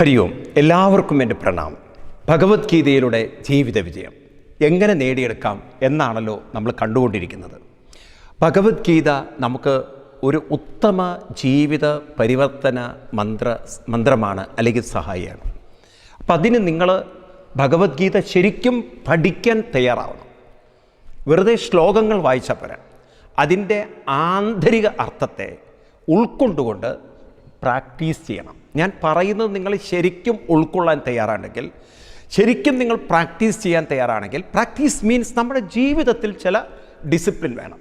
ഹരി ഓം എല്ലാവർക്കും എന്റെ പ്രണാമം. ഭഗവത്ഗീതയിലൂടെ ജീവിത വിജയം. എങ്ങനെ നേടിയെടുക്കാം എന്നാണല്ലോ നമ്മൾ കണ്ടുകൊണ്ടിരിക്കുന്നത്. ഭഗവത്ഗീത നമുക്ക് ഒരു ഉത്തമ ജീവിത പരിവർത്തന മന്ത്ര മന്ത്രമാണ് അല്ലെങ്കിൽ സഹായിയാണ്. അപ്പം അതിന് നിങ്ങൾ ഭഗവത്ഗീത ശരിക്കും പഠിക്കാൻ തയ്യാറാവണം. വെറുതെ ശ്ലോകങ്ങൾ വായിച്ചാൽ പോരാ. അതിന്റെ ആന്തരിക അർത്ഥത്തെ ഉൾക്കൊണ്ടുകൊണ്ട് പ്രാക്ടീസ് ചെയ്യണം. ഞാൻ പറയുന്നത് നിങ്ങൾ ശരിക്കും ഉൾക്കൊള്ളാൻ തയ്യാറാണെങ്കിൽ ശരിക്കും നിങ്ങൾ പ്രാക്ടീസ് ചെയ്യാൻ തയ്യാറാണെങ്കിൽ പ്രാക്ടീസ് മീൻസ് നമ്മുടെ ജീവിതത്തിൽ ചില ഡിസിപ്ലിൻ വേണം.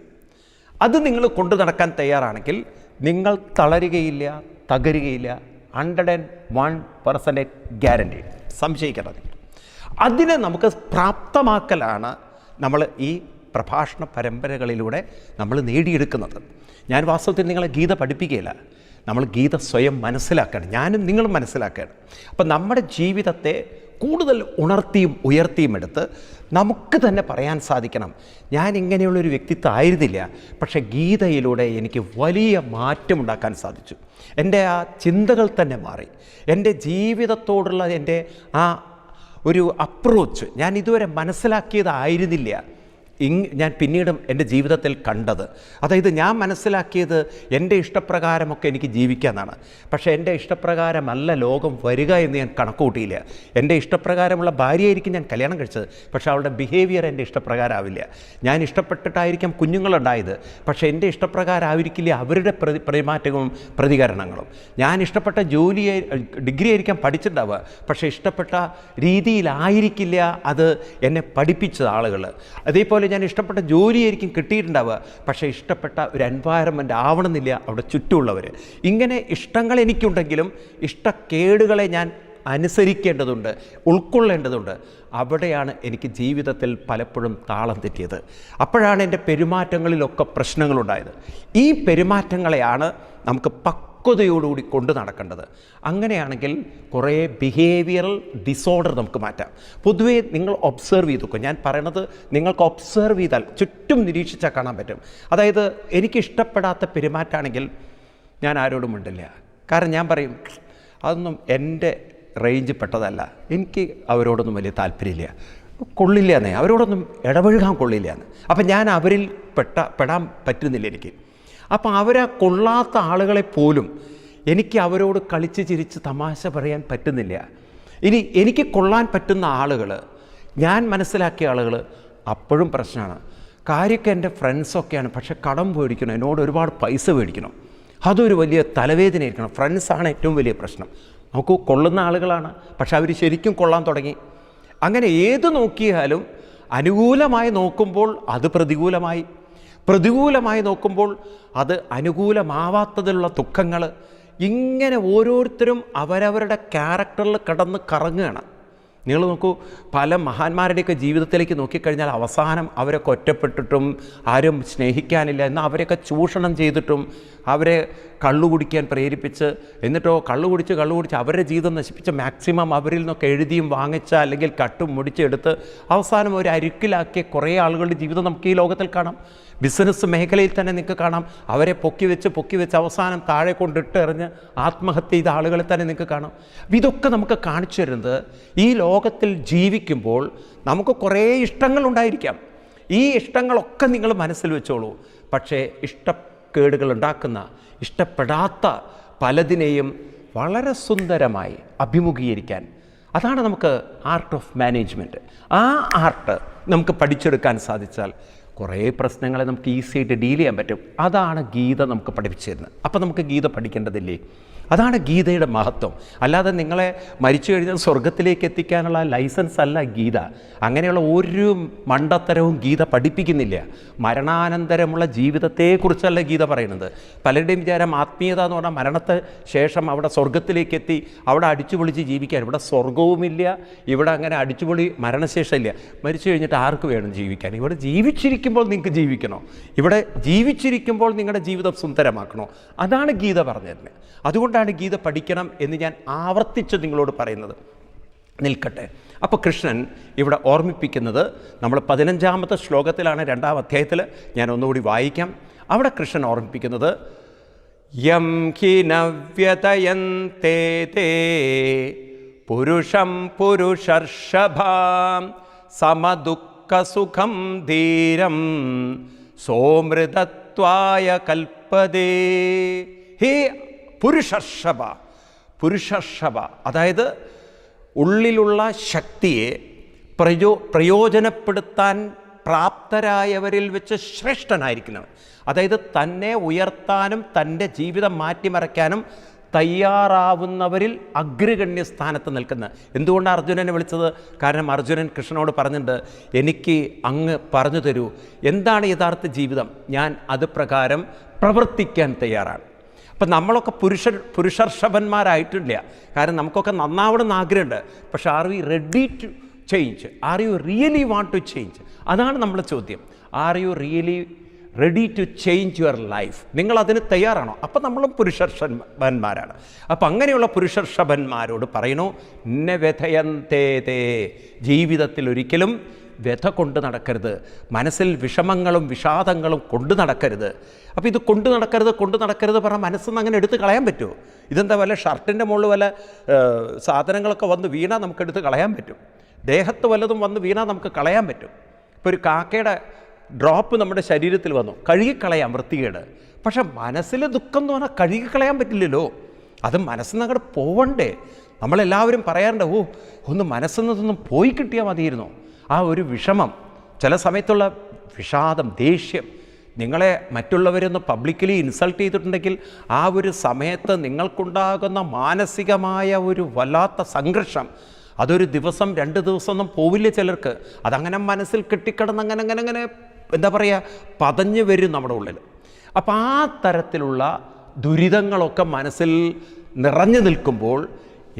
അത് നിങ്ങൾ കൊണ്ടു നടക്കാൻ തയ്യാറാണെങ്കിൽ നിങ്ങൾ തളരുകയില്ല തകരുകയില്ല hundred and one percentage guarantee സംശയിക്കേണ്ടത് അതിനെ നമുക്ക് പ്രാപ്തമാക്കലാണ് നമ്മൾ ഈ പ്രഭാഷണ പരമ്പരകളിലൂടെ നമ്മൾ നേടിയെടുക്കുന്നത്. ഞാൻ വാസ്തവത്തിൽ നിങ്ങളെ ഗീത പഠിപ്പിക്കുകയില്ല. നമ്മൾ ഗീത സ്വയം മനസ്സിലാക്കണം. ഞാനും നിങ്ങളും മനസ്സിലാക്കുകയാണ് അപ്പം നമ്മുടെ ജീവിതത്തെ കൂടുതൽ ഉണർത്തിയും ഉയർത്തിയും എടുത്ത് നമുക്ക് തന്നെ പറയാൻ സാധിക്കണം. ഞാൻ ഇങ്ങനെയുള്ളൊരു വ്യക്തിത്വം ആയിരുന്നില്ല പക്ഷേ ഗീതയിലൂടെ എനിക്ക് വലിയ മാറ്റമുണ്ടാക്കാൻ സാധിച്ചു. എന്റെ ആ ചിന്തകൾ തന്നെ മാറി. എന്റെ ജീവിതത്തോടുള്ള എന്റെ ആ ഒരു അപ്രോച്ച് ഞാൻ ഇതുവരെ മനസ്സിലാക്കിയതായിരുന്നില്ല. ഇങ് ഞാൻ പിന്നീട് എന്റെ ജീവിതത്തിൽ കണ്ടത്. അതായത് ഞാൻ മനസ്സിലാക്കിയത് എന്റെ ഇഷ്ടപ്രകാരമൊക്കെ എനിക്ക് ജീവിക്കാമെന്നാണ് പക്ഷേ എന്റെ ഇഷ്ടപ്രകാരമല്ല ലോകം വരിക എന്ന് ഞാൻ കണക്കുകൂട്ടിയില്ല. എന്റെ ഇഷ്ടപ്രകാരമുള്ള ഭാര്യയായിരിക്കും ഞാൻ കല്യാണം കഴിച്ചത്. പക്ഷേ അവളുടെ ബിഹേവിയർ എന്റെ ഇഷ്ടപ്രകാരമാവില്ല ഞാൻ ഇഷ്ടപ്പെട്ടിട്ടായിരിക്കാം കുഞ്ഞുങ്ങളുണ്ടായത്. പക്ഷേ എന്റെ ഇഷ്ടപ്രകാരമായിരിക്കില്ല അവരുടെ പ്രതി പെരുമാറ്റവും പ്രതികരണങ്ങളും. ഞാൻ ഇഷ്ടപ്പെട്ട ജോലി ഡിഗ്രി ആയിരിക്കാം പഠിച്ചിട്ടുണ്ടാവുക. പക്ഷേ ഇഷ്ടപ്പെട്ട രീതിയിലായിരിക്കില്ല അത് എന്നെ പഠിപ്പിച്ചത് ആളുകൾ അതേപോലെ ഞാൻ ഇഷ്ടപ്പെട്ട ജോലിയായിരിക്കും കിട്ടിയിട്ടുണ്ടാവുക. പക്ഷേ ഇഷ്ടപ്പെട്ട ഒരു എൻവയറമെന്റ് ആവണമെന്നില്ല അവിടെ ചുറ്റുമുള്ളവർ. ഇങ്ങനെ ഇഷ്ടങ്ങൾ എനിക്കുണ്ടെങ്കിലും ഇഷ്ടക്കേടുകളെ ഞാൻ അനുസരിക്കേണ്ടതുണ്ട് ഉൾക്കൊള്ളേണ്ടതുണ്ട്. അവിടെയാണ് എനിക്ക് ജീവിതത്തിൽ പലപ്പോഴും താളം തെറ്റിയത്. അപ്പോഴാണ് എന്റെ പെരുമാറ്റങ്ങളിലൊക്കെ പ്രശ്നങ്ങളുണ്ടായത്. ഈ പെരുമാറ്റങ്ങളെയാണ് നമുക്ക് പക്വതയോടുകൂടി കൊണ്ടു നടക്കേണ്ടത്. അങ്ങനെയാണെങ്കിൽ കുറേ ബിഹേവിയറൽ ഡിസോർഡർ നമുക്ക് മാറ്റാം. പൊതുവേ നിങ്ങൾ ഒബ്സർവ് ചെയ്തു ഞാൻ പറയണത് നിങ്ങൾക്ക് ഒബ്സർവ് ചെയ്താൽ ചുറ്റും നിരീക്ഷിച്ചാൽ കാണാൻ പറ്റും. അതായത് എനിക്ക് ഇഷ്ടപ്പെടാത്ത പെരുമാറ്റമാണെങ്കിൽ ഞാൻ ആരോടും മിണ്ടില്ല. കാരണം ഞാൻ പറയും അതൊന്നും എന്റെ റേഞ്ച് പെട്ടതല്ല. എനിക്ക് അവരോടൊന്നും വലിയ താല്പര്യമില്ല. കൊള്ളില്ല എന്നേ. അവരോടൊന്നും ഇടപഴകാൻ കൊള്ളില്ല എന്ന്. അപ്പം ഞാൻ അവരിൽ പെട്ട പെടാൻ പറ്റുന്നില്ല എനിക്ക്. അപ്പം അവരാ കൊള്ളാത്ത ആളുകളെ പോലും എനിക്ക് അവരോട് കളിച്ച് ചിരിച്ച് തമാശ പറയാൻ പറ്റുന്നില്ല. ഇനി എനിക്ക് കൊള്ളാൻ പറ്റുന്ന ആളുകൾ ഞാൻ മനസ്സിലാക്കിയ ആളുകൾ അപ്പോഴും പ്രശ്നമാണ്. കാര്യമൊക്കെ എന്റെ ഫ്രണ്ട്സൊക്കെയാണ് പക്ഷെ കടം മേടിക്കണം എന്നോട് ഒരുപാട് പൈസ മേടിക്കണം. അതൊരു വലിയ തലവേദനയായിരിക്കണം. ഫ്രണ്ട്സാണ് ഏറ്റവും വലിയ പ്രശ്നം. നമുക്ക് കൊള്ളുന്ന ആളുകളാണ്. പക്ഷെ അവർ ശരിക്കും കൊള്ളാൻ തുടങ്ങി. അങ്ങനെ ഏത് നോക്കിയാലും അനുകൂലമായി നോക്കുമ്പോൾ അത് പ്രതികൂലമായി. പ്രതികൂലമായി നോക്കുമ്പോൾ അത് അനുകൂലമാവാത്തതിലുള്ള ദുഃഖങ്ങൾ ഇങ്ങനെ ഓരോരുത്തരും അവരവരുടെ ക്യാരക്ടറിൽ കടന്ന് കറങ്ങുകയാണ്. നിങ്ങൾ നോക്കൂ പല മഹാന്മാരുടെയൊക്കെ ജീവിതത്തിലേക്ക് നോക്കിക്കഴിഞ്ഞാൽ അവസാനം അവരൊക്കെ ഒറ്റപ്പെട്ടിട്ടും ആരും സ്നേഹിക്കാനില്ല എന്നാൽ അവരെയൊക്കെ ചൂഷണം ചെയ്തിട്ടും അവരെ കള്ളു കുടിക്കാൻ പ്രേരിപ്പിച്ച് എന്നിട്ടോ കള്ളു കുടിച്ച് കള്ളു കുടിച്ച് അവരുടെ ജീവിതം നശിപ്പിച്ച് മാക്സിമം അവരിൽ നിന്നൊക്കെ എഴുതിയും വാങ്ങിച്ച അല്ലെങ്കിൽ കട്ടും മുടിച്ചെടുത്ത് അവസാനം ഒരു അരുക്കിലാക്കിയ കുറേ ആളുകളുടെ ജീവിതം നമുക്ക് ഈ ലോകത്തിൽ കാണാം. ബിസിനസ് മേഖലയിൽ തന്നെ നിങ്ങൾക്ക് കാണാം. അവരെ പൊക്കി വെച്ച് പൊക്കി വെച്ച് അവസാനം താഴെ കൊണ്ടിട്ട് എറിഞ്ഞ് ആത്മഹത്യ ചെയ്ത ആളുകളെ തന്നെ നിങ്ങൾക്ക് കാണാം. ഇതൊക്കെ നമുക്ക് കാണിച്ചു തരുന്നത് ഈ ലോകത്തിൽ ജീവിക്കുമ്പോൾ നമുക്ക് കുറേ ഇഷ്ടങ്ങളുണ്ടായിരിക്കാം ഈ ഇഷ്ടങ്ങളൊക്കെ നിങ്ങൾ മനസ്സിൽ വെച്ചോളൂ. പക്ഷേ ഇഷ്ടക്കേടുകൾ ഉണ്ടാക്കുന്ന ഇഷ്ടപ്പെടാത്ത പലതിനെയും വളരെ സുന്ദരമായി അഭിമുഖീകരിക്കാൻ. അതാണ് നമുക്ക് ആർട്ട് ഓഫ് മാനേജ്മെന്റ് ആ ആർട്ട് നമുക്ക് പഠിച്ചെടുക്കാൻ സാധിച്ചാൽ കുറേ പ്രശ്നങ്ങളെ നമുക്ക് ഈസി ആയിട്ട് ഡീൽ ചെയ്യാൻ പറ്റും. അതാണ് ഗീത നമുക്ക് പഠിപ്പിച്ചു തരുന്നത് അപ്പോൾ നമുക്ക് ഗീത പഠിക്കേണ്ടതില്ലേ? അതാണ് ഗീതയുടെ മഹത്വം. അല്ലാതെ നിങ്ങളെ മരിച്ചു കഴിഞ്ഞാൽ സ്വർഗത്തിലേക്ക് എത്തിക്കാനുള്ള ലൈസൻസ് അല്ല ഗീത. അങ്ങനെയുള്ള ഒരു മണ്ടത്തരവും ഗീത പഠിപ്പിക്കുന്നില്ല. മരണാനന്തരമുള്ള ജീവിതത്തെക്കുറിച്ചല്ല ഗീത പറയുന്നത്. പലരുടെയും വിചാരം ആത്മീയത എന്ന് പറഞ്ഞാൽ മരണത്തെ ശേഷം അവിടെ സ്വർഗത്തിലേക്ക് എത്തി അവിടെ അടിച്ചുപൊളിച്ച് ജീവിക്കാൻ. ഇവിടെ സ്വർഗവുമില്ല ഇവിടെ അങ്ങനെ അടിച്ചുപൊളി മരണശേഷമില്ല. മരിച്ചു കഴിഞ്ഞിട്ട് ആർക്ക് വേണം ജീവിക്കാൻ? ഇവിടെ ജീവിച്ചിരിക്കുമ്പോൾ നിങ്ങൾക്ക് ജീവിക്കണോ? ഇവിടെ ജീവിച്ചിരിക്കുമ്പോൾ നിങ്ങളുടെ ജീവിതം സുന്ദരമാക്കണോ? അതാണ് ഗീത പറഞ്ഞു തരുന്നത് അതുകൊണ്ടാണ് ഗീത പഠിക്കണം എന്ന് ഞാൻ ആവർത്തിച്ച് നിങ്ങളോട് പറയുന്നത്? നിൽക്കട്ടെ. അപ്പോൾ കൃഷ്ണൻ ഇവിടെ ഓർമ്മിപ്പിക്കുന്നത് നമ്മൾ പതിനഞ്ചാമത്തെ ശ്ലോകത്തിലാണ് രണ്ടാം അധ്യായത്തിൽ ഞാൻ ഒന്നുകൂടി വായിക്കാം. അവിടെ കൃഷ്ണൻ ഓർമ്മിപ്പിക്കുന്നത് യം ഹി നവ്യതയന്തേ പുരുഷം പുരുഷർഷഭാം സമദുഃഖസുഖം ധീരം സോമൃതത്വായ കൽപ്പതേ ഹേ പുരുഷർഷഭ പുരുഷർഷഭ. അതായത് ഉള്ളിലുള്ള ശക്തിയെ പ്രയോ പ്രയോജനപ്പെടുത്താൻ പ്രാപ്തരായവരിൽ വെച്ച് ശ്രേഷ്ഠനായിരിക്കുന്നവൻ. അതായത് തന്നെ ഉയർത്താനും തന്റെ ജീവിതം മാറ്റിമറയ്ക്കാനും തയ്യാറാവുന്നവരിൽ അഗ്രഗണ്യ സ്ഥാനത്ത് നിൽക്കുന്ന. എന്തുകൊണ്ടാണ് അർജുനനെ വിളിച്ചത്? കാരണം അർജുനൻ കൃഷ്ണനോട് പറഞ്ഞിട്ടുണ്ട് എനിക്ക് അങ്ങ് പറഞ്ഞു തരൂ. എന്താണ് യഥാർത്ഥ ജീവിതം? ഞാൻ അത് പ്രകാരം പ്രവർത്തിക്കാൻ തയ്യാറാണ്. അപ്പം നമ്മളൊക്കെ പുരുഷ പുരുഷർഷഭന്മാരായിട്ടില്ല. കാരണം നമുക്കൊക്കെ നന്നാവണമെന്ന് ആഗ്രഹമുണ്ട്. പക്ഷേ are we ready to change are you really want to change അതാണ് നമ്മുടെ ചോദ്യം. Are you really ready to change your life നിങ്ങൾ അതിന് തയ്യാറാണോ? അപ്പം നമ്മളും പുരുഷർഷഭന്മാരാണ്. അപ്പം അങ്ങനെയുള്ള പുരുഷർഷഭന്മാരോട് പറയണു നെ വ്യഥയന്തേതേ ജീവിതത്തിൽ ഒരിക്കലും വ്യഥ കൊണ്ട് നടക്കരുത്. മനസ്സിൽ വിഷമങ്ങളും വിഷാദങ്ങളും കൊണ്ടു നടക്കരുത്. അപ്പോൾ ഇത് കൊണ്ടു നടക്കരുത് കൊണ്ടു നടക്കരുത് പറഞ്ഞാൽ മനസ്സിൽ നിന്ന് അങ്ങനെ എടുത്ത് കളയാൻ പറ്റുമോ ഇതെന്താ വല്ല ഷർട്ടിന്റെ മുകളിൽ വല്ല സാധനങ്ങളൊക്കെ വന്ന് വീണാൽ നമുക്ക് എടുത്ത് കളയാൻ പറ്റും. ദേഹത്ത് വല്ലതും വന്ന് വീണാൽ നമുക്ക് കളയാൻ പറ്റും. ഇപ്പോൾ ഒരു കാക്കയുടെ ഡ്രോപ്പ് നമ്മുടെ ശരീരത്തിൽ വന്നു. കഴുകിക്കളയാം വൃത്തികേട്. പക്ഷേ മനസ്സിലെ ദുഃഖം എന്ന് പറഞ്ഞാൽ കഴുകിക്കളയാൻ പറ്റില്ലല്ലോ. അത് മനസ്സിൽ നിന്ന് അങ്ങോട്ട് പോവണ്ടേ. നമ്മളെല്ലാവരും പറയാറുണ്ട് ഓ ഒന്ന് മനസ്സിൽ നിന്നൊന്നും പോയി കിട്ടിയാൽ മതിയിരുന്നു ആ ഒരു വിഷമം ചില സമയത്തുള്ള വിഷാദം ദേഷ്യം നിങ്ങളെ മറ്റുള്ളവരൊന്ന് പബ്ലിക്കലി ഇൻസൾട്ട് ചെയ്തിട്ടുണ്ടെങ്കിൽ ആ ഒരു സമയത്ത് നിങ്ങൾക്കുണ്ടാകുന്ന മാനസികമായ ഒരു വല്ലാത്ത സംഘർഷം. അതൊരു ദിവസം രണ്ട് ദിവസമൊന്നും പോവില്ല ചിലർക്ക്. അതങ്ങനെ മനസ്സിൽ കെട്ടിക്കിടന്ന് അങ്ങനെ അങ്ങനെ അങ്ങനെ എന്താ പറയുക പതഞ്ഞു വരും നമ്മുടെ ഉള്ളിൽ. അപ്പോൾ ആ തരത്തിലുള്ള ദുരിതങ്ങളൊക്കെ മനസ്സിൽ നിറഞ്ഞു നിൽക്കുമ്പോൾ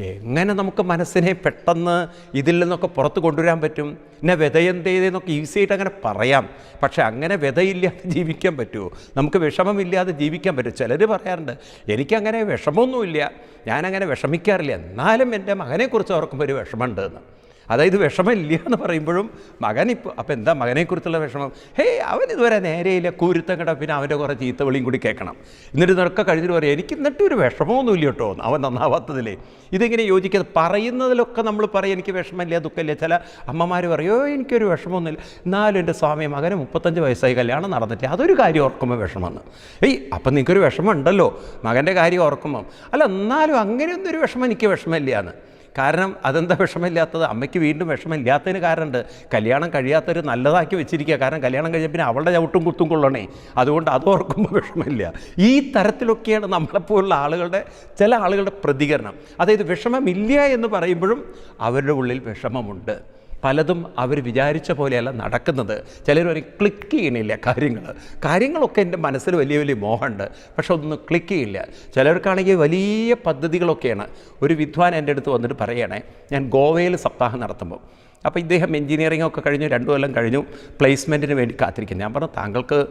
എങ്ങനെ നമുക്ക് മനസ്സിനെ പെട്ടെന്ന് ഇതിൽ നിന്നൊക്കെ പുറത്ത് കൊണ്ടുവരാൻ പറ്റും? എന്നെ വ്യതയന്തേതെന്നൊക്കെ ഈസി ആയിട്ട് അങ്ങനെ പറയാം. പക്ഷേ അങ്ങനെ വ്യതയില്ലാതെ ജീവിക്കാൻ പറ്റുമോ? നമുക്ക് വിഷമമില്ലാതെ ജീവിക്കാൻ പറ്റും ചിലർ പറയാറുണ്ട് എനിക്കങ്ങനെ വിഷമമൊന്നുമില്ല. ഞാനങ്ങനെ വിഷമിക്കാറില്ല. എന്നാലും എന്റെ മകനെക്കുറിച്ച് ഓർക്കുമ്പോൾ ഒരു വിഷമമുണ്ട് എന്ന്. അതായത് വിഷമമില്ല എന്ന് പറയുമ്പോഴും മകൻ ഇപ്പോൾ അപ്പോൾ എന്താ മകനെക്കുറിച്ചുള്ള വിഷമം? ഹേ അവൻ ഇതുവരെ നേരെയില്ല കുരുത്തം കിട പിന്നെ അവന്റെ കുറേ ചീത്ത വിളിയും കൂടി കേൾക്കണം. എന്നിട്ട് നിനക്ക് കഴിഞ്ഞിട്ട് പറയും എനിക്ക് എന്നിട്ട് ഒരു വിഷമമൊന്നുമില്ല കേട്ടോ അവൻ നന്നാവാത്തതിലേ. ഇതിങ്ങനെ യോജിക്കുന്നത് പറയുന്നതിലൊക്കെ നമ്മൾ പറയും എനിക്ക് വിഷമമില്ല ദുഃഖമില്ല. ചില അമ്മമാർ പറയോ എനിക്കൊരു വിഷമമൊന്നുമില്ല. എന്നാലും എന്റെ സ്വാമി മകന് മുപ്പത്തഞ്ച് വയസ്സായി കല്യാണം നടന്നിട്ടില്ല അതൊരു കാര്യം ഓർക്കുമ്പോൾ വിഷമമെന്ന് ഏയ് അപ്പം നിനക്കൊരു വിഷമം ഉണ്ടല്ലോ മകന്റെ കാര്യം ഓർക്കുമ്പം. അല്ല എന്നാലും അങ്ങനെയൊന്നും ഒരു വിഷമം എനിക്ക് വിഷമമില്ല കാരണം അതെന്താ വിഷമമില്ലാത്തത്? അമ്മയ്ക്ക് വീണ്ടും വിഷമമില്ലാത്തതിന് കാരണമുണ്ട്. കല്യാണം കഴിയാത്തൊരു നല്ലതാക്കി വെച്ചിരിക്കുക. കാരണം കല്യാണം കഴിഞ്ഞ പിന്നെ അവളുടെ ചവിട്ടും കുത്തും കൊള്ളണേ. അതുകൊണ്ട് അത് ഓർക്കുമ്പോൾ വിഷമമില്ല. ഈ തരത്തിലൊക്കെയാണ് നമ്മളെപ്പോലുള്ള ആളുകളുടെ ചില ആളുകളുടെ പ്രതികരണം. അതായത് വിഷമമില്ല എന്ന് പറയുമ്പോഴും അവരുടെ ഉള്ളിൽ വിഷമമുണ്ട്. പലതും അവർ വിചാരിച്ച പോലെയല്ല നടക്കുന്നത്. ചിലർ ഒരു ക്ലിക്ക് ചെയ്യണില്ല കാര്യങ്ങൾ. കാര്യങ്ങളൊക്കെ എന്റെ മനസ്സിൽ വലിയ വലിയ മോഹമുണ്ട് പക്ഷെ ഒന്നും ക്ലിക്ക് ചെയ്യില്ല. ചിലർക്കാണെങ്കിൽ വലിയ പദ്ധതികളൊക്കെയാണ്. ഒരു വിദ്വാൻ എന്റെ അടുത്ത് വന്നിട്ട് പറയണേ ഞാൻ ഗോവയിൽ സപ്താഹം നടത്തുമ്പോൾ അപ്പോൾ ഇദ്ദേഹം എഞ്ചിനീയറിംഗ് ഒക്കെ കഴിഞ്ഞു രണ്ടു കൊല്ലം കഴിഞ്ഞു പ്ലേസ്മെന്റിന് വേണ്ടി കാത്തിരിക്കുന്നു. ഞാൻ പറഞ്ഞു താങ്കൾക്ക്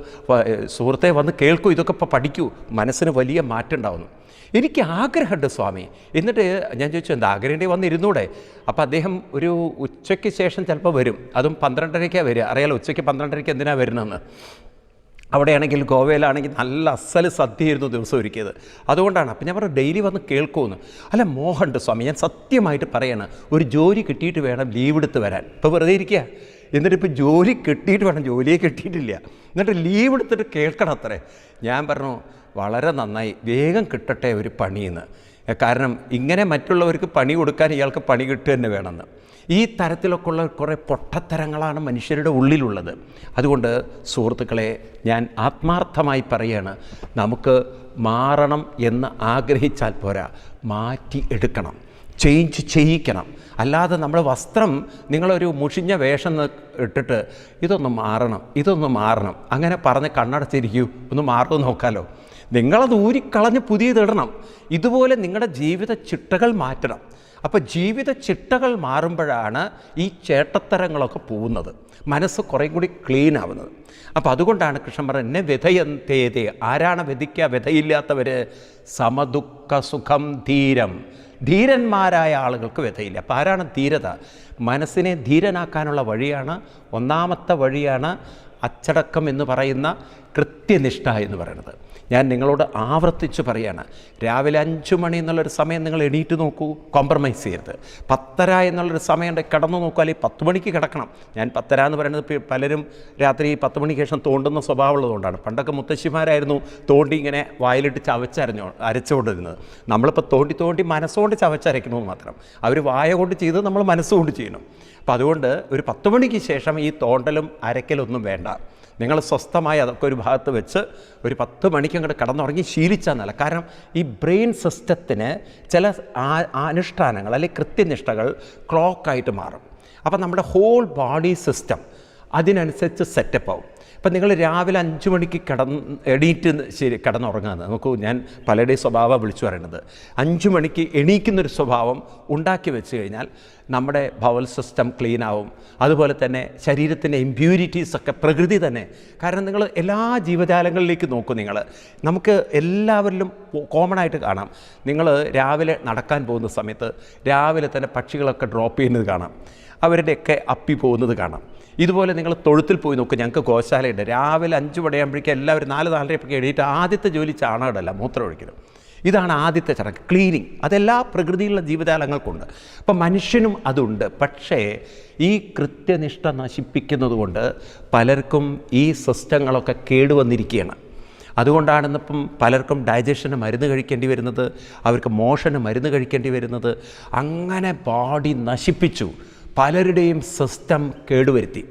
സുഹൃത്തെ വന്ന് കേൾക്കൂ ഇതൊക്കെ ഇപ്പോൾ പഠിക്കൂ. മനസ്സിന് വലിയ മാറ്റം ഉണ്ടാവുന്നു. എനിക്ക് ആഗ്രഹമുണ്ട് സ്വാമി. എന്നിട്ട് ഞാൻ ചോദിച്ചു എന്താ ആഗ്രഹം വന്നിരുന്നൂടെ? അപ്പോൾ അദ്ദേഹം ഒരു ഉച്ചയ്ക്ക് ശേഷം ചിലപ്പോൾ വരും. അതും പന്ത്രണ്ടരയ്ക്കാണ് വരിക. അറിയാലോ ഉച്ചയ്ക്ക് പന്ത്രണ്ടരയ്ക്ക് എന്തിനാണ് വരുന്നതെന്ന്. അവിടെയാണെങ്കിൽ ഗോവയിലാണെങ്കിൽ നല്ല അസൽ സദ്യയായിരുന്നു ദിവസം ഒരുക്കിയത്. അതുകൊണ്ടാണ്. അപ്പം ഞാൻ പറഞ്ഞു ഡെയിലി വന്ന് കേൾക്കുമെന്ന്. അല്ല മോഹമുണ്ട് സ്വാമി. ഞാൻ സത്യമായിട്ട് പറയാണ് ഒരു ജോലി കിട്ടിയിട്ട് വേണം ലീവ് എടുത്ത് വരാൻ. ഇപ്പോൾ വെറുതെ ഇരിക്കുക. എന്നിട്ട് ഇപ്പോൾ ജോലി കിട്ടിയിട്ട് വേണം ജോലിയെ കിട്ടിയിട്ടില്ല. എന്നിട്ട് ലീവ് എടുത്തിട്ട് കേൾക്കണം അത്രേ. ഞാൻ പറഞ്ഞു വളരെ നന്നായി വേഗം കിട്ടട്ടെ ഒരു പണിയെന്ന്. കാരണം ഇങ്ങനെ മറ്റുള്ളവർക്ക് പണി കൊടുക്കാൻ ഇയാൾക്ക് പണി കിട്ടുക തന്നെ വേണമെന്ന്. ഈ തരത്തിലൊക്കെ ഉള്ള കുറേ പൊട്ടത്തരങ്ങളാണ് മനുഷ്യരുടെ ഉള്ളിലുള്ളത്. അതുകൊണ്ട് സുഹൃത്തുക്കളെ ഞാൻ ആത്മാർത്ഥമായി പറയാണ് നമുക്ക് മാറണം എന്ന് ആഗ്രഹിച്ചാൽ പോരാ. മാറ്റി എടുക്കണം. ചേഞ്ച് ചെയ്യിക്കണം. അല്ലാതെ നമ്മൾ വസ്ത്രം നിങ്ങളൊരു മുഷിഞ്ഞ വേഷം ഇട്ടിട്ട് ഇതൊന്ന് മാറണം ഇതൊന്ന് മാറണം. അങ്ങനെ പറഞ്ഞ് കണ്ണടച്ചിരിക്കൂ. ഒന്ന് മാറുമെന്ന് നോക്കാലോ. നിങ്ങളത് ഊരിക്കളഞ്ഞ് പുതിയതിടണം. ഇതുപോലെ നിങ്ങളുടെ ജീവിത ചിട്ടകൾ മാറ്റണം. അപ്പോൾ ജീവിത ചിട്ടകൾ മാറുമ്പോഴാണ് ഈ ചേട്ടത്തരങ്ങളൊക്കെ പോകുന്നത്. മനസ്സ് കുറേ കൂടി ക്ലീൻ ആവുന്നത്. അപ്പോൾ അതുകൊണ്ടാണ് കൃഷ്ണൻ പറഞ്ഞത് എന്നെ വ്യഥയന്തേതേ ആരാണ് വിധിക്കുക വ്യഥയില്ലാത്തവർ സമദുഃഖ സുഖം ധീരം. ധീരന്മാരായ ആളുകൾക്ക് വ്യഥയില്ല. അപ്പോൾ ആരാണ് ധീരത? മനസ്സിനെ ധീരനാക്കാനുള്ള വഴിയാണ് ഒന്നാമത്തെ വഴിയാണ് അച്ചടക്കം എന്ന് പറയുന്ന കൃത്യനിഷ്ഠ എന്ന് പറയുന്നത്. ഞാൻ നിങ്ങളോട് ആവർത്തിച്ച് പറയാണ് രാവിലെ അഞ്ച് മണി എന്നുള്ളൊരു സമയം നിങ്ങൾ എണീറ്റ് നോക്കൂ കോംപ്രമൈസ് ചെയ്യരുത്. പത്തര എന്നുള്ളൊരു സമയം കിടന്നു നോക്കുക അല്ലെങ്കിൽ പത്ത് മണിക്ക് കിടക്കണം. ഞാൻ പത്തര എന്ന് പറയുന്നത് പലരും രാത്രി പത്ത് മണിക്ക് ശേഷം തോണ്ടുന്ന സ്വഭാവമുള്ളതുകൊണ്ടാണ് പണ്ടൊക്കെ മുത്തശ്ശിമാരായിരുന്നു തോണ്ടി ഇങ്ങനെ വായിലിട്ട് ചവച്ചരഞ്ഞോ അരച്ചുകൊണ്ടിരുന്നത്. നമ്മളിപ്പോൾ തോണ്ടി തോണ്ടി മനസ്സുകൊണ്ട് ചവച്ചരയ്ക്കണമെന്ന് മാത്രം. അവർ വായ കൊണ്ട് ചെയ്ത് നമ്മൾ മനസ്സുകൊണ്ട് ചെയ്യണം. അപ്പോൾ അതുകൊണ്ട് ഒരു പത്ത് മണിക്ക് ശേഷം ഈ തോണ്ടലും അരക്കലൊന്നും വേണ്ട. നിങ്ങൾ സ്വസ്ഥമായി അതൊക്കെ ഒരു ഭാഗത്ത് വെച്ച് ഒരു പത്ത് മണിക്ക് അങ്ങോട്ട് കടന്നുറങ്ങി ശീലിച്ചാൽ നല്ല. കാരണം ഈ ബ്രെയിൻ സിസ്റ്റത്തിന് ചില അനുഷ്ഠാനങ്ങൾ അല്ലെങ്കിൽ കൃത്യനിഷ്ഠകൾ ക്ലോക്കായിട്ട് മാറും. അപ്പം നമ്മുടെ ഹോൾ ബോഡി സിസ്റ്റം അതിനനുസരിച്ച് സെറ്റപ്പ് ആവും ഇപ്പം നിങ്ങൾ രാവിലെ അഞ്ച് മണിക്ക് കിടന്ന് എണീറ്റ് ശരി കടന്നുറങ്ങാന്ന്. നമുക്ക് ഞാൻ പലരുടെയും സ്വഭാവം വിളിച്ചു പറയുന്നത്. അഞ്ച് മണിക്ക് എണീക്കുന്നൊരു സ്വഭാവം ഉണ്ടാക്കി വെച്ച് കഴിഞ്ഞാൽ നമ്മുടെ ബവൽ സിസ്റ്റം ക്ലീൻ ആവും. അതുപോലെ തന്നെ ശരീരത്തിന്റെ ഇമ്പ്യൂരിറ്റീസ് ഒക്കെ പ്രകൃതി തന്നെ. കാരണം നിങ്ങൾ എല്ലാ ജീവജാലങ്ങളിലേക്ക് നോക്കും നിങ്ങൾ. നമുക്ക് എല്ലാവരിലും കോമൺ ആയിട്ട് കാണാം. നിങ്ങൾ രാവിലെ നടക്കാൻ പോകുന്ന സമയത്ത് രാവിലെ തന്നെ പക്ഷികളൊക്കെ ഡ്രോപ്പ് ചെയ്യുന്നത് കാണാം. അവരുടെയൊക്കെ അപ്പി പോകുന്നത് കാണാം. ഇതുപോലെ നിങ്ങൾ തൊഴുത്തിൽ പോയി നോക്കുക ഞങ്ങൾക്ക് ഗോശാലയുണ്ട്. രാവിലെ അഞ്ച് മണിയാകുമ്പോഴേക്കും എല്ലാവരും നാല് നാലരയൊക്കെ എഴുതിയിട്ട് ആദ്യത്തെ ജോലി ചാണകമല്ല മൂത്രം ഒഴിക്കലും. ഇതാണ് ആദ്യത്തെ ചടങ്ങ് ക്ലീനിങ്. അതെല്ലാ പ്രകൃതിയിലുള്ള ജീവജാലങ്ങൾക്കുണ്ട്. അപ്പം മനുഷ്യനും അതുണ്ട്. പക്ഷേ ഈ കൃത്യനിഷ്ഠ നശിപ്പിക്കുന്നതുകൊണ്ട് പലർക്കും ഈ സിസ്റ്റങ്ങളൊക്കെ കേടുവന്നിരിക്കുകയാണ്. അതുകൊണ്ടാണ് ഇന്നിപ്പം പലർക്കും ഡൈജഷന് മരുന്ന് കഴിക്കേണ്ടി വരുന്നത് അവർക്ക് മോഷന് മരുന്ന് കഴിക്കേണ്ടി വരുന്നത് അങ്ങനെ ബോഡി നശിപ്പിച്ചു. പലരുടെയും സിസ്റ്റം കേടുവരുത്തി.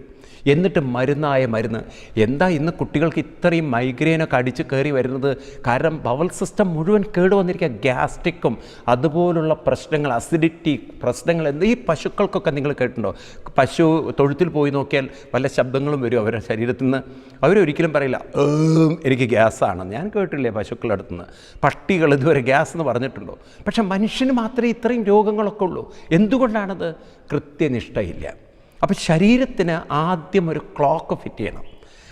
എന്നിട്ട് മരുന്നായ മരുന്ന്. എന്താ ഇന്ന് കുട്ടികൾക്ക് ഇത്രയും മൈഗ്രെയിനൊക്കെ അടിച്ച് കയറി വരുന്നത്? കാരണം ബവൽ സിസ്റ്റം മുഴുവൻ കേടുവന്നിരിക്കുക ഗ്യാസ്ട്രിക്കും അതുപോലുള്ള പ്രശ്നങ്ങൾ അസിഡിറ്റി പ്രശ്നങ്ങൾ എന്ത് ഈ പശുക്കൾക്കൊക്കെ നിങ്ങൾ കേട്ടിട്ടുണ്ടോ? പശു തൊഴുത്തിൽ പോയി നോക്കിയാൽ പല ശബ്ദങ്ങളും വരും അവരുടെ ശരീരത്തിൽ നിന്ന് അവരൊരിക്കലും പറയില്ല "ഏം, എനിക്ക് ഗ്യാസാണ് ഞാൻ കേട്ടില്ലേ പശുക്കളുടെ അടുത്ത് നിന്ന് പട്ടികൾ ഇതുവരെ ഗ്യാസ് എന്ന് പറഞ്ഞിട്ടുണ്ടോ? പക്ഷെ മനുഷ്യന് മാത്രമേ ഇത്രയും രോഗങ്ങളൊക്കെ ഉള്ളൂ. എന്തുകൊണ്ടാണത്? കൃത്യനിഷ്ഠയില്ല. അപ്പോൾ ശരീരത്തിന് ആദ്യം ഒരു ക്ലോക്ക് ഫിറ്റ് ചെയ്യണം.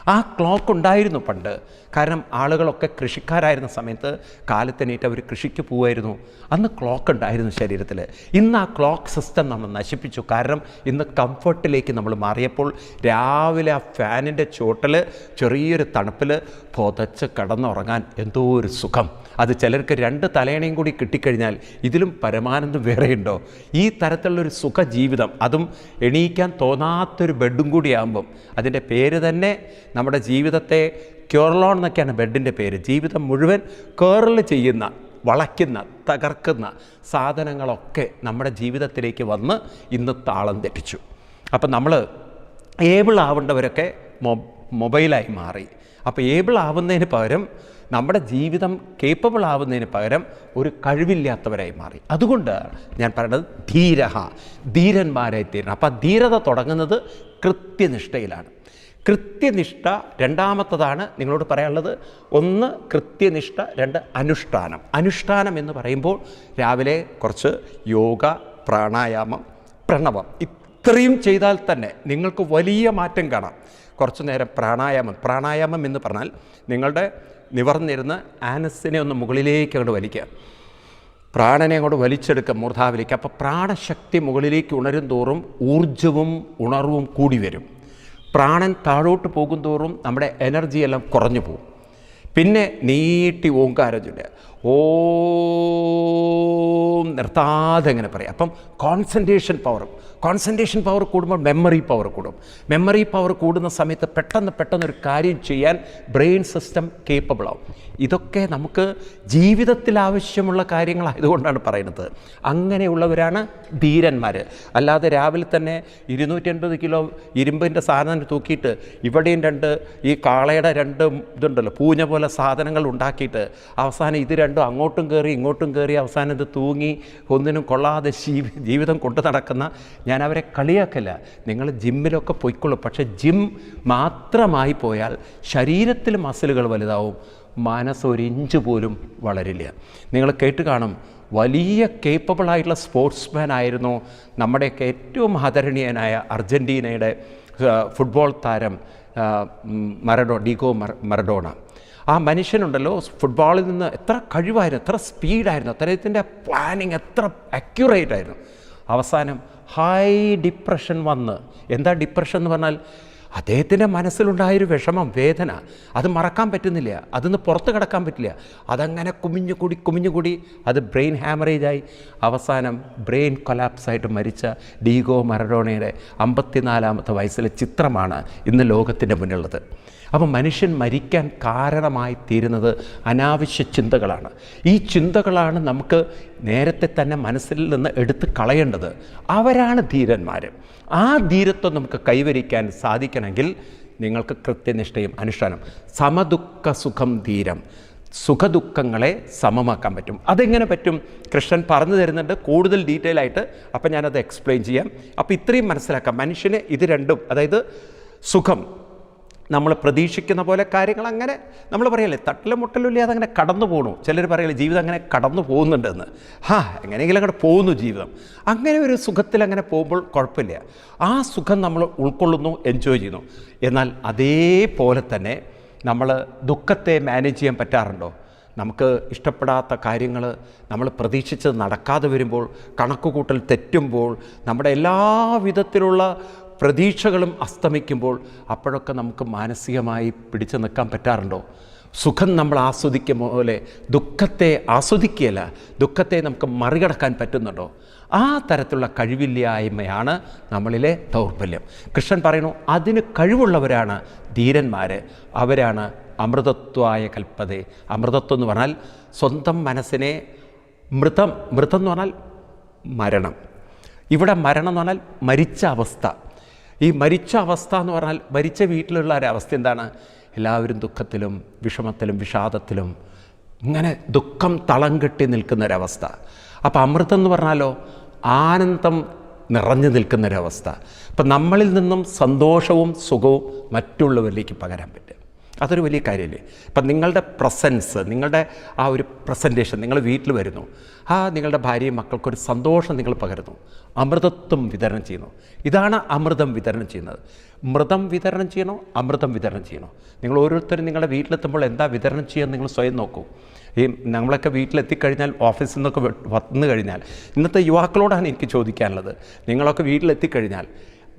ആ ക്ലോക്ക് ഉണ്ടായിരുന്നു പണ്ട്. കാരണം ആളുകളൊക്കെ കൃഷിക്കാരായിരുന്ന സമയത്ത് കാലത്തിനേറ്റ് അവർ കൃഷിക്ക് പോവായിരുന്നു. അന്ന് ക്ലോക്ക് ഉണ്ടായിരുന്നു ശരീരത്തിൽ ഇന്ന് ആ ക്ലോക്ക് സിസ്റ്റം നമ്മൾ നശിപ്പിച്ചു. കാരണം ഇന്ന് കംഫർട്ടിലേക്ക് നമ്മൾ മാറിയപ്പോൾ രാവിലെ ആ ഫാനിന്റെ ചോട്ടിൽ ചെറിയൊരു തണുപ്പിൽ പുതച്ച് കിടന്നുറങ്ങാൻ എന്തോ ഒരു സുഖം. അത് ചിലർക്ക് രണ്ട് തലയണയും കൂടി കിട്ടിക്കഴിഞ്ഞാൽ ഇതിലും പരമാനന്ദം വേറെയുണ്ടോ? ഈ തരത്തിലുള്ളൊരു സുഖ ജീവിതം അതും എണീക്കാൻ തോന്നാത്തൊരു ബെഡും കൂടിയാകുമ്പം അതിന്റെ പേര് തന്നെ നമ്മുടെ ജീവിതത്തെ ക്യൂർലോൺ എന്നൊക്കെയാണ് ബെഡിന്റെ പേര്. ജീവിതം മുഴുവൻ കേറൽ ചെയ്യുന്ന വളയ്ക്കുന്ന തകർക്കുന്ന സാധനങ്ങളൊക്കെ നമ്മുടെ ജീവിതത്തിലേക്ക് വന്ന് ഇന്ന് താളം തെറ്റിച്ചു. അപ്പം നമ്മൾ ഏബിൾ ആവേണ്ടവരൊക്കെ മൊബൈലായി മാറി. അപ്പോൾ ഏബിൾ ആവുന്നതിന് പകരം നമ്മുടെ ജീവിതം കേപ്പബിൾ ആവുന്നതിന് പകരം ഒരു കഴിവില്ലാത്തവരായി മാറി. അതുകൊണ്ട് ഞാൻ പറയുന്നത് ധീരഹ ധീരന്മാരായി തീരണം. അപ്പം ധീരത തുടങ്ങുന്നത് കൃത്യനിഷ്ഠയിലാണ്. കൃത്യനിഷ്ഠ രണ്ടാമത്തതാണ് നിങ്ങളോട് പറയാനുള്ളത്. ഒന്ന് കൃത്യനിഷ്ഠ രണ്ട് അനുഷ്ഠാനം. അനുഷ്ഠാനം എന്ന് പറയുമ്പോൾ രാവിലെ കുറച്ച് യോഗ പ്രാണായാമം പ്രണവം ഇത്രയും ചെയ്താൽ തന്നെ നിങ്ങൾക്ക് വലിയ മാറ്റം കാണാം. കുറച്ചു നേരം പ്രാണായാമം. പ്രാണായാമം എന്ന് പറഞ്ഞാൽ നിങ്ങളുടെ നിവർന്നിരുന്ന് ആനസിനെ ഒന്ന് മുകളിലേക്ക് അങ്ങോട്ട് വലിക്കുക. പ്രാണനെ അങ്ങോട്ട് വലിച്ചെടുക്കുക മൂർധാവിലേക്ക്. അപ്പോൾ പ്രാണശക്തി മുകളിലേക്ക് ഉണരും തോറും ഊർജവും ഉണർവും കൂടി വരും. പ്രാണൻ താഴോട്ട് പോകും തോറും നമ്മുടെ എനർജി എല്ലാം കുറഞ്ഞു പോകും. പിന്നെ നീട്ടി ഓങ്കാരം ചൊല്ലുക ഓം നിർത്താതെ അങ്ങനെ പറയാം. അപ്പം കോൺസെൻട്രേഷൻ പവർ കോൺസെൻട്രേഷൻ പവർ കൂടുമ്പോൾ മെമ്മറി പവർ കൂടും. മെമ്മറി പവർ കൂടുന്ന സമയത്ത് പെട്ടെന്ന് പെട്ടെന്ന് ഒരു കാര്യം ചെയ്യാൻ ബ്രെയിൻ സിസ്റ്റം കേപ്പബിൾ ആവും. ഇതൊക്കെ നമുക്ക് ജീവിതത്തിൽ ആവശ്യമുള്ള കാര്യങ്ങളായതുകൊണ്ടാണ് പറയുന്നത്. അങ്ങനെയുള്ളവരാണ് ധീരന്മാർ അല്ലാതെ രാവിലെ തന്നെ ഇരുന്നൂറ്റി അൻപത് കിലോ ഇരുമ്പിന്റെ സാധനം തൂക്കിയിട്ട് ഇവിടെയും രണ്ട് ഈ കാളയുടെ രണ്ട് ഇതുണ്ടല്ലോ പൂഞ്ഞ പോലെ സാധനങ്ങൾ ഉണ്ടാക്കിയിട്ട് അവസാനം ഇത് രണ്ടും അങ്ങോട്ടും കയറി ഇങ്ങോട്ടും കയറി അവസാനം ഇത് തൂങ്ങി ഒന്നിനും കൊള്ളാതെ ജീവി ജീവിതം കൊണ്ടു നടക്കുന്ന ഞാൻ അവരെ കളിയാക്കല്ല. നിങ്ങൾ ജിമ്മിലൊക്കെ പൊയ്ക്കൊള്ളും. പക്ഷേ ജിം മാത്രമായി പോയാൽ ശരീരത്തിൽ മസിലുകൾ വലുതാവും. മനസ്സ് ഒരു ഇഞ്ച് പോലും വളരില്ല. നിങ്ങൾ കേട്ട് കാണും വലിയ കേപ്പബിളായിട്ടുള്ള സ്പോർട്സ്മാൻ ആയിരുന്നു നമ്മുടെയൊക്കെ ഏറ്റവും ആദരണീയനായ അർജന്റീനയുടെ ഫുട്ബോൾ താരം മറഡോ ഡിഗോ മറ മറഡോണ. ആ മനുഷ്യനുണ്ടല്ലോ ഫുട്ബോളിൽ നിന്ന് എത്ര കഴിവായിരുന്നു എത്ര സ്പീഡായിരുന്നു അദ്ദേഹത്തിന്റെ പ്ലാനിങ് എത്ര അക്യുറേറ്റ് ആയിരുന്നു. അവസാനം ഹൈ ഡിപ്രഷൻ വന്ന്. എന്താ ഡിപ്രഷൻ എന്ന് പറഞ്ഞാൽ അദ്ദേഹത്തിന്റെ മനസ്സിലുണ്ടായൊരു വിഷമം വേദന. അത് മറക്കാൻ പറ്റുന്നില്ല അതിന്ന് പുറത്ത് കിടക്കാൻ പറ്റില്ല. അതങ്ങനെ കുമിഞ്ഞു കൂടി കുമിഞ്ഞു കൂടി അത് ബ്രെയിൻ ഹാമറേജായി അവസാനം ബ്രെയിൻ കൊലാപ്സായിട്ട് മരിച്ച ഡീഗോ മറഡോണയുടെ അമ്പത്തിനാലാമത്തെ വയസ്സിലെ ചിത്രമാണ് ഇന്ന് ലോകത്തിന്റെ മുന്നിലുള്ളത്. അപ്പോൾ മനുഷ്യൻ മരിക്കാൻ കാരണമായി തീരുന്നത് അനാവശ്യ ചിന്തകളാണ്. ഈ ചിന്തകളാണ് നമുക്ക് നേരത്തെ തന്നെ മനസ്സിൽ നിന്ന് എടുത്ത് കളയേണ്ടത്. അവരാണ് ധീരന്മാർ ആ ധീരത്വം നമുക്ക് കൈവരിക്കാൻ സാധിക്കണമെങ്കിൽ നിങ്ങൾക്ക് കൃത്യനിഷ്ഠയും അനുഷ്ഠാനം. സമദുഃഖ സുഖം ധീരം. സുഖദുഃഖങ്ങളെ സമമാക്കാൻ പറ്റും. അതെങ്ങനെ പറ്റും? കൃഷ്ണൻ പറഞ്ഞു തരുന്നുണ്ട് കൂടുതൽ ഡീറ്റെയിൽ ആയിട്ട്. അപ്പം ഞാനത് എക്സ്പ്ലെയിൻ ചെയ്യാം. അപ്പോൾ ഇത്രയും മനസ്സിലാക്കാം. മനുഷ്യനെ ഇത് രണ്ടും അതായത് സുഖം നമ്മൾ പ്രതീക്ഷിക്കുന്ന പോലെ കാര്യങ്ങൾ അങ്ങനെ നമ്മൾ പറയല്ലേ തട്ടിലും മുട്ടലും ഇല്ലാതെ അങ്ങനെ കടന്നു പോകണു ചിലർ പറയല്ലേ ജീവിതം അങ്ങനെ കടന്നു പോകുന്നുണ്ടെന്ന്. ഹാ എങ്ങനെയെങ്കിലും അങ്ങോട്ട് പോകുന്നു ജീവിതം. അങ്ങനെ ഒരു സുഖത്തിൽ അങ്ങനെ പോകുമ്പോൾ കുഴപ്പമില്ല. ആ സുഖം നമ്മൾ ഉൾക്കൊള്ളുന്നു എൻജോയ് ചെയ്യുന്നു. എന്നാൽ അതേപോലെ തന്നെ നമ്മൾ ദുഃഖത്തെ മാനേജ് ചെയ്യാൻ പറ്റാറുണ്ടോ? നമുക്ക് ഇഷ്ടപ്പെടാത്ത കാര്യങ്ങൾ നമ്മൾ പ്രതീക്ഷിച്ചത് നടക്കാതെ വരുമ്പോൾ കണക്കുകൂട്ടൽ തെറ്റുമ്പോൾ നമ്മുടെ എല്ലാ വിധത്തിലുള്ള പ്രതീക്ഷകളും അസ്തമിക്കുമ്പോൾ അപ്പോഴൊക്കെ നമുക്ക് മാനസികമായി പിടിച്ചു നിൽക്കാൻ പറ്റാറുണ്ടോ? സുഖം നമ്മൾ ആസ്വദിക്കും പോലെ ദുഃഖത്തെ ആസ്വദിക്കുകയല്ല ദുഃഖത്തെ നമുക്ക് മറികടക്കാൻ പറ്റുന്നുണ്ടോ? ആ തരത്തിലുള്ള കഴിവില്ലായ്മയാണ് നമ്മളിലെ ദൗർബല്യം. കൃഷ്ണൻ പറയുന്നു അതിന് കഴിവുള്ളവരാണ് ധീരന്മാർ അവരാണ് അമൃതത്വായ കൽപ്പതേ. അമൃതത്വം എന്ന് പറഞ്ഞാൽ സ്വന്തം മനസ്സിനെ മൃതം മൃതം എന്ന് പറഞ്ഞാൽ മരണം. ഇവിടെ മരണം എന്ന് പറഞ്ഞാൽ മരിച്ച അവസ്ഥ. ഈ മരിച്ച അവസ്ഥ എന്ന് പറഞ്ഞാൽ മരിച്ച വീട്ടിലുള്ള ഒരു അവസ്ഥ എന്താണ്? എല്ലാവരും ദുഃഖത്തിലും വിഷമത്തിലും വിഷാദത്തിലും ഇങ്ങനെ ദുഃഖം തളം കെട്ടി നിൽക്കുന്ന ഒരവസ്ഥ അപ്പോൾ അമൃതം എന്ന് പറഞ്ഞാലോ ആനന്ദം നിറഞ്ഞു നിൽക്കുന്നൊരവസ്ഥ. അപ്പം നമ്മളിൽ നിന്നും സന്തോഷവും സുഖവും മറ്റുള്ളവരിലേക്ക് പകരാൻ പറ്റും. അതൊരു വലിയ കാര്യമല്ലേ? ഇപ്പം നിങ്ങളുടെ പ്രസൻസ് നിങ്ങളുടെ ആ ഒരു പ്രസന്റേഷൻ നിങ്ങൾ വീട്ടിൽ വരുന്നു. ആ നിങ്ങളുടെ ഭാര്യയും മക്കൾക്കൊരു സന്തോഷം നിങ്ങൾ പകരുന്നു. അമൃതത്വം വിതരണം ചെയ്യുന്നു. ഇതാണ് അമൃതം വിതരണം ചെയ്യുന്നത്. മൃതം വിതരണം ചെയ്യണോ? അമൃതം വിതരണം ചെയ്യണോ? നിങ്ങൾ ഓരോരുത്തരും നിങ്ങളുടെ വീട്ടിലെത്തുമ്പോൾ എന്താ വിതരണം ചെയ്യുക നിങ്ങൾ സ്വയം നോക്കൂ. ഈ നമ്മളൊക്കെ വീട്ടിലെത്തിക്കഴിഞ്ഞാൽ ഓഫീസിൽ നിന്നൊക്കെ വന്ന് കഴിഞ്ഞാൽ ഇന്നത്തെ യുവാക്കളോടാണ് എനിക്ക് ചോദിക്കാനുള്ളത്. നിങ്ങളൊക്കെ വീട്ടിലെത്തിക്കഴിഞ്ഞാൽ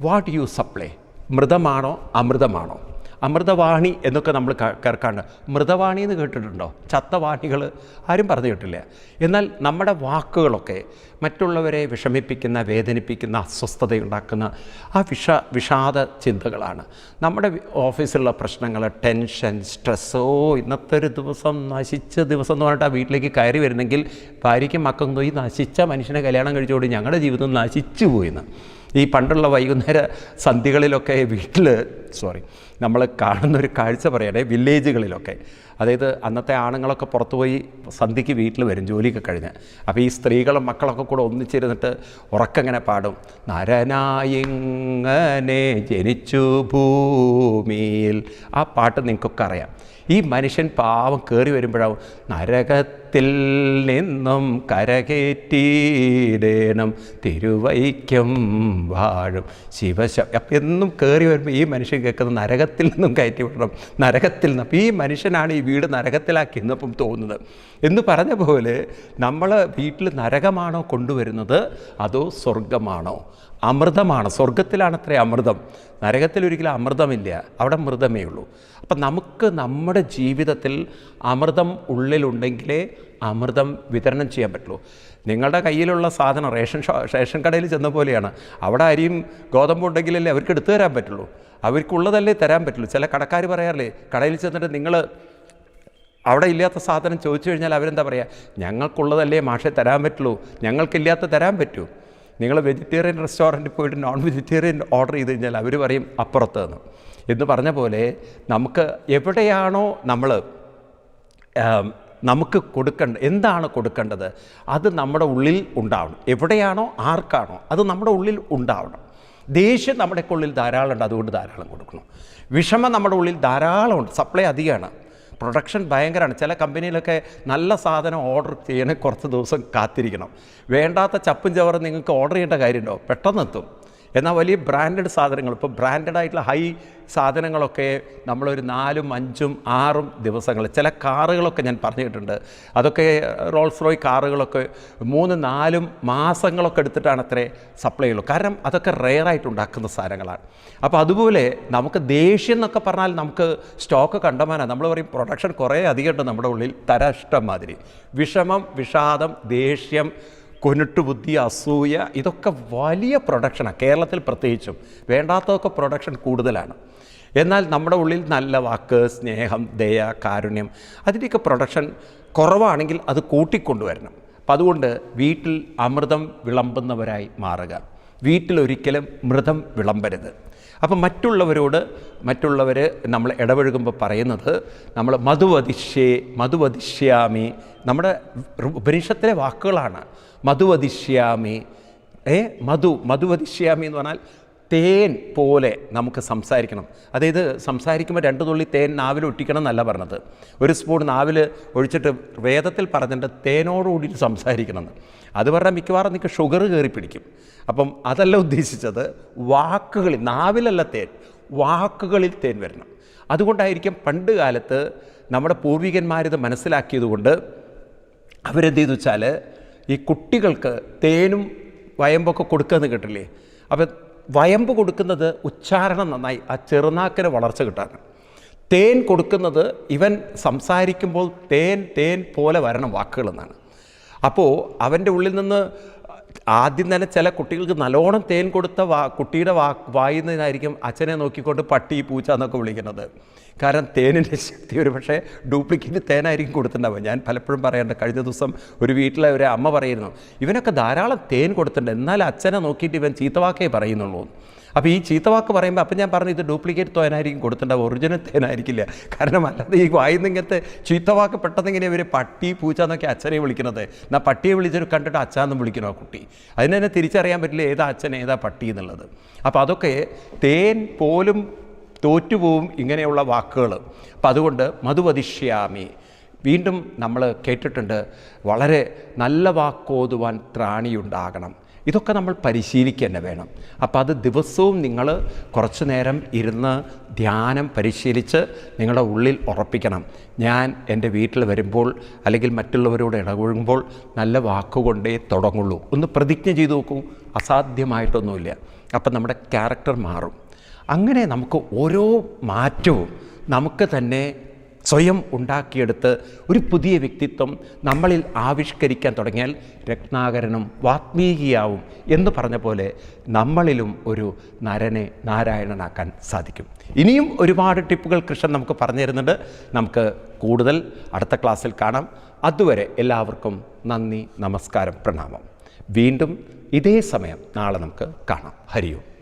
വാട്ട് യു സപ്ലൈ മൃതമാണോ? അമൃതമാണോ? അമൃതവാണി എന്നൊക്കെ നമ്മൾ കേൾക്കാണ്ട്. മൃതവാണി എന്ന് കേട്ടിട്ടുണ്ടോ? ചത്തവാണികൾ ആരും പറഞ്ഞു കേട്ടില്ല. എന്നാൽ നമ്മുടെ വാക്കുകളൊക്കെ മറ്റുള്ളവരെ വിഷമിപ്പിക്കുന്ന വേദനിപ്പിക്കുന്ന അസ്വസ്ഥതയുണ്ടാക്കുന്ന ആ വിഷ വിഷാദ ചിന്തകളാണ്. നമ്മുടെ ഓഫീസിലുള്ള പ്രശ്നങ്ങൾ ടെൻഷൻ സ്ട്രെസ്സോ ഇന്നത്തെ ഒരു ദിവസം നശിച്ച ദിവസം എന്ന് പറഞ്ഞിട്ട് ആ വീട്ടിലേക്ക് കയറി വരുന്നെങ്കിൽ ഭാര്യയ്ക്കും മക്കൾക്കും ഈ നശിച്ച മനുഷ്യനെ കല്യാണം കഴിച്ചുകൊണ്ട് ഞങ്ങളുടെ ജീവിതം നശിച്ചു പോയിന്ന്. ഈ പണ്ടുള്ള വൈകുന്നേര സന്ധികളിലൊക്കെ വീട്ടിൽ സോറി നമ്മൾ കാണുന്നൊരു കാഴ്ച പറയണേ വില്ലേജുകളിലൊക്കെ. അതായത് അന്നത്തെ ആണുങ്ങളൊക്കെ പുറത്തുപോയി സന്ധിക്ക് വീട്ടിൽ വരും ജോലിയൊക്കെ കഴിഞ്ഞ്. അപ്പോൾ ഈ സ്ത്രീകളും മക്കളൊക്കെ കൂടെ ഒന്നിച്ചിരുന്നിട്ട് ഉറക്കങ്ങനെ പാടും. നരനായിങ്ങനെ ജനിച്ചു ഭൂമിയിൽ. ആ പാട്ട് നിങ്ങൾക്കൊക്കെ അറിയാം. ഈ മനുഷ്യൻ പാവം കയറി വരുമ്പോഴാവും. നരകത്തിൽ നിന്നും കരകയറ്റിയിടേണം തിരുവൈക്കം വാഴും. ശിവശ എന്നും കയറി വരുമ്പോൾ ഈ മനുഷ്യൻ കേൾക്കുന്ന നരകത്തിൽ നിന്നും കയറ്റി വിടണം. നരകത്തിൽ നിന്ന്. ഈ മനുഷ്യനാണ് ഈ വീട് നരകത്തിലാക്കി എന്നപ്പം തോന്നുന്നത്. എന്ന് പറഞ്ഞ പോലെ നമ്മൾ വീട്ടിൽ നരകമാണോ കൊണ്ടുവരുന്നത്? അതോ സ്വർഗമാണോ അമൃതമാണ്. സ്വർഗത്തിലാണത്രേ അമൃതം. നരകത്തിൽ ഒരിക്കലും അമൃതമില്ല. അവിടെ മൃതമേ ഉള്ളൂ. അപ്പം നമുക്ക് നമ്മുടെ ജീവിതത്തിൽ അമൃതം ഉള്ളിലുണ്ടെങ്കിലേ അമൃതം വിതരണം ചെയ്യാൻ പറ്റുള്ളൂ. നിങ്ങളുടെ കയ്യിലുള്ള സാധനം റേഷൻ ഷോ റേഷൻ കടയിൽ ചെന്ന പോലെയാണ്. അവിടെ അരിയും ഗോതമ്പ് ഉണ്ടെങ്കിലല്ലേ അവർക്ക് എടുത്തു തരാൻ പറ്റുള്ളൂ. അവർക്കുള്ളതല്ലേ തരാൻ പറ്റുള്ളൂ. ചില കടക്കാർ പറയാറില്ലേ കടയിൽ ചെന്നിട്ട് നിങ്ങൾ അവിടെ ഇല്ലാത്ത സാധനം ചോദിച്ചു കഴിഞ്ഞാൽ അവരെന്താ പറയുക ഞങ്ങൾക്കുള്ളതല്ലേ മാഷെ തരാൻ പറ്റുള്ളൂ. ഞങ്ങൾക്കില്ലാത്ത തരാൻ പറ്റൂ. നിങ്ങൾ വെജിറ്റേറിയൻ റെസ്റ്റോറന്റിൽ പോയിട്ട് നോൺ വെജിറ്റേറിയൻ ഓർഡർ ചെയ്ത് കഴിഞ്ഞാൽ അവർ പറയും അപ്പുറത്ത് നിന്ന് എന്ന് പറഞ്ഞ പോലെ നമുക്ക് എവിടെയാണോ നമ്മൾ നമുക്ക് കൊടുക്കേണ്ട എന്താണ് കൊടുക്കേണ്ടത്? അത് നമ്മുടെ ഉള്ളിൽ ഉണ്ടാവണം. എവിടെയാണോ ആർക്കാണോ അത് നമ്മുടെ ഉള്ളിൽ ഉണ്ടാവണം. ദേഷ്യം നമ്മുടെ ഉള്ളിൽ ധാരാളം ഉണ്ട് അതുകൊണ്ട് ധാരാളം കൊടുക്കണം. വിഷമം നമ്മുടെ ഉള്ളിൽ ധാരാളം ഉണ്ട് സപ്ലൈ അധികമാണ്. പ്രൊഡക്ഷൻ ഭയങ്കരമാണ് ചില കമ്പനിയിലൊക്കെ നല്ല സാധനം ഓർഡർ ചെയ്യണേ കുറച്ച് ദിവസം കാത്തിരിക്കണം. വേണ്ടാത്ത ചപ്പും ചവറും നിങ്ങൾക്ക് ഓർഡർ ചെയ്യേണ്ട കാര്യമുണ്ടോ? പെട്ടെന്ന് എത്തും എന്നാൽ വലിയ ബ്രാൻഡഡ് സാധനങ്ങൾ ഇപ്പോൾ ബ്രാൻഡഡ് ആയിട്ടുള്ള ഹൈ സാധനങ്ങളൊക്കെ നമ്മളൊരു നാലും അഞ്ചും ആറും ദിവസങ്ങൾ ചില കാറുകളൊക്കെ ഞാൻ പറഞ്ഞിട്ടുണ്ട്. അതൊക്കെ റോൾസ് റോയ് കാറുകളൊക്കെ മൂന്ന് നാലും മാസങ്ങളൊക്കെ എടുത്തിട്ടാണ് അത്രേ സപ്ലൈ ഉള്ളൂ. കാരണം അതൊക്കെ റെയറായിട്ട് ഉണ്ടാക്കുന്ന സാധനങ്ങളാണ്. അപ്പോൾ അതുപോലെ നമുക്ക് ദേഷ്യം എന്നൊക്കെ പറഞ്ഞാൽ നമുക്ക് സ്റ്റോക്ക് കണ്ടമാനാണ്. നമ്മൾ പറയും പ്രൊഡക്ഷൻ കുറേ അധികമുണ്ട് നമ്മുടെ ഉള്ളിൽ. തരഷ്ടം മാതിരി. വിഷമം വിഷാദം ദേഷ്യം കൊനുട്ടുബുദ്ധി അസൂയ ഇതൊക്കെ വലിയ പ്രൊഡക്ഷനാണ് കേരളത്തിൽ പ്രത്യേകിച്ചും വേണ്ടാത്തതൊക്കെ പ്രൊഡക്ഷൻ കൂടുതലാണ്. എന്നാൽ നമ്മുടെ ഉള്ളിൽ നല്ല വാക്ക് സ്നേഹം ദയ കാരുണ്യം അതിന്റെയൊക്കെ പ്രൊഡക്ഷൻ കുറവാണെങ്കിൽ അത് കൂട്ടിക്കൊണ്ടുവരണം. അപ്പം അതുകൊണ്ട് വീട്ടിൽ അമൃതം വിളമ്പുന്നവരായി മാറുക. വീട്ടിലൊരിക്കലും മൃതം വിളമ്പരുത്. അപ്പം മറ്റുള്ളവരോട് മറ്റുള്ളവർ നമ്മൾ ഇടപഴകുമ്പോൾ പറയുന്നത് നമ്മൾ മധുവതിഷ്യേ മധുവതിഷ്യാമി. നമ്മുടെ ഉപനിഷത്തിലെ വാക്കുകളാണ് മധുവതിഷ്യാമി. ഏ മധു മധുവതിഷ്യാമി എന്ന് പറഞ്ഞാൽ തേൻ പോലെ നമുക്ക് സംസാരിക്കണം. അതായത് സംസാരിക്കുമ്പോൾ രണ്ട് തുള്ളി തേൻ നാവിൽ ഒട്ടിക്കണം എന്നല്ല പറഞ്ഞത്. ഒരു സ്പൂൺ നാവിൽ ഒഴിച്ചിട്ട് വേദത്തിൽ പറഞ്ഞിട്ട് തേനോടുകൂടി സംസാരിക്കണം അത് പറഞ്ഞാൽ മിക്കവാറും നിങ്ങൾക്ക് ഷുഗർ കയറി പിടിക്കും. അപ്പം അതല്ല ഉദ്ദേശിച്ചത് വാക്കുകളിൽ നാവിലല്ല തേൻ വാക്കുകളിൽ തേൻ വരണം. അതുകൊണ്ടായിരിക്കും പണ്ട് കാലത്ത് നമ്മുടെ പൂർവികന്മാരിത് മനസ്സിലാക്കിയതുകൊണ്ട് അവരെന്ത് ചെയ്തു വെച്ചാൽ ഈ കുട്ടികൾക്ക് തേനും വയമ്പൊക്കെ കൊടുക്കുന്നത് കേട്ടില്ലേ? അപ്പം വയമ്പ് കൊടുക്കുന്നത് ഉച്ചാരണം നന്നായി ആ ചെറുനാക്കിന് വളർച്ച കിട്ടാനാണ് തേൻ കൊടുക്കുന്നത് ഇവൻ സംസാരിക്കുമ്പോൾ തേൻ തേൻ പോലെ വരണം വാക്കുകളെന്നാണ്. അപ്പോൾ അവന്റെ ഉള്ളിൽ നിന്ന് ആദ്യം തന്നെ ചില കുട്ടികൾക്ക് നല്ലോണം തേൻ കൊടുത്ത വാ കുട്ടിയുടെ വാ വായുന്നതിനായിരിക്കും അച്ഛനെ നോക്കിക്കൊണ്ട് പട്ടി പൂച്ച എന്നൊക്കെ വിളിക്കുന്നത്. കാരണം തേനിന്റെ ശക്തി ഒരു പക്ഷേ ഡ്യൂപ്ലിക്കേറ്റ് തേനായിരിക്കും കൊടുത്തിട്ടുണ്ടാവുക. ഞാൻ പലപ്പോഴും പറയാറുണ്ട് കഴിഞ്ഞ ദിവസം ഒരു വീട്ടിലെ ഒരു അമ്മ പറയുന്നു ഇവനൊക്കെ ധാരാളം തേൻ കൊടുത്തിട്ടുണ്ട് എന്നാൽ അച്ഛനെ നോക്കിയിട്ട് ഇവൻ ചീത്തവാക്കേ പറയുന്നുള്ളൂ. അപ്പോൾ ഈ ചീത്തവാക്ക് പറയുമ്പോൾ അപ്പം ഞാൻ പറഞ്ഞു ഇത് ഡ്യൂപ്ലിക്കേറ്റ് തോനായിരിക്കും കൊടുത്തിട്ടുണ്ടാവും ഒറിജിനൽ തേനായിരിക്കില്ല കാരണം അല്ലാതെ ഈ വായുന്ന ചീത്ത ചീത്തവാക്ക് പെട്ടെന്ന് ഇങ്ങനെ ഇവർ പട്ടി പൂച്ച എന്നൊക്കെ അച്ഛനെ വിളിക്കുന്നത്. എന്നാൽ പട്ടിയെ വിളിച്ചിട്ട് കണ്ടിട്ട് അച്ഛാന്ന് വിളിക്കണോ കുട്ടി? അതിന് തന്നെ തിരിച്ചറിയാൻ പറ്റില്ല ഏതാ അച്ഛൻ ഏതാ പട്ടി എന്നുള്ളത്. അപ്പോൾ അതൊക്കെ തേൻ പോലും തോറ്റുപോവും ഇങ്ങനെയുള്ള വാക്കുകൾ അപ്പം അതുകൊണ്ട് മധുവതിഷ്യാമി. വീണ്ടും നമ്മൾ കേട്ടിട്ടുണ്ട് വളരെ നല്ല വാക്കോതുവാൻ ത്രാണിയുണ്ടാകണം. ഇതൊക്കെ നമ്മൾ പരിശീലിക്കുക വേണം. അപ്പോൾ അത് ദിവസവും നിങ്ങൾ കുറച്ചു നേരം ഇരുന്ന് ധ്യാനം പരിശീലിച്ച് നിങ്ങളുടെ ഉള്ളിൽ ഉറപ്പിക്കണം. ഞാൻ എന്റെ വീട്ടിൽ വരുമ്പോൾ അല്ലെങ്കിൽ മറ്റുള്ളവരോട് ഇടപഴകുമ്പോൾ നല്ല വാക്കുകൊണ്ടേ തുടങ്ങുള്ളൂ. ഒന്ന് പ്രതിജ്ഞ ചെയ്ത് നോക്കൂ. അസാധ്യമായിട്ടൊന്നുമില്ല. അപ്പം നമ്മുടെ ക്യാരക്ടർ മാറും. അങ്ങനെ നമുക്ക് ഓരോ മാറ്റവും നമുക്ക് തന്നെ സ്വയം ഉണ്ടാക്കിയെടുത്ത് ഒരു പുതിയ വ്യക്തിത്വം നമ്മളിൽ ആവിഷ്കരിക്കാൻ തുടങ്ങിയാൽ രത്നാകരനും വാത്മീകിയാവും എന്ന് പറഞ്ഞ പോലെ നമ്മളിലും ഒരു നരനെ നാരായണനാക്കാൻ സാധിക്കും. ഇനിയും ഒരുപാട് ടിപ്പുകൾ കൃഷ്ണൻ നമുക്ക് പറഞ്ഞു തരുന്നുണ്ട്. നമുക്ക് കൂടുതൽ അടുത്ത ക്ലാസ്സിൽ കാണാം. അതുവരെ എല്ലാവർക്കും നന്ദി നമസ്കാരം പ്രണാമം. വീണ്ടും ഇതേ സമയം നാളെ നമുക്ക് കാണാം. ഹരിയും.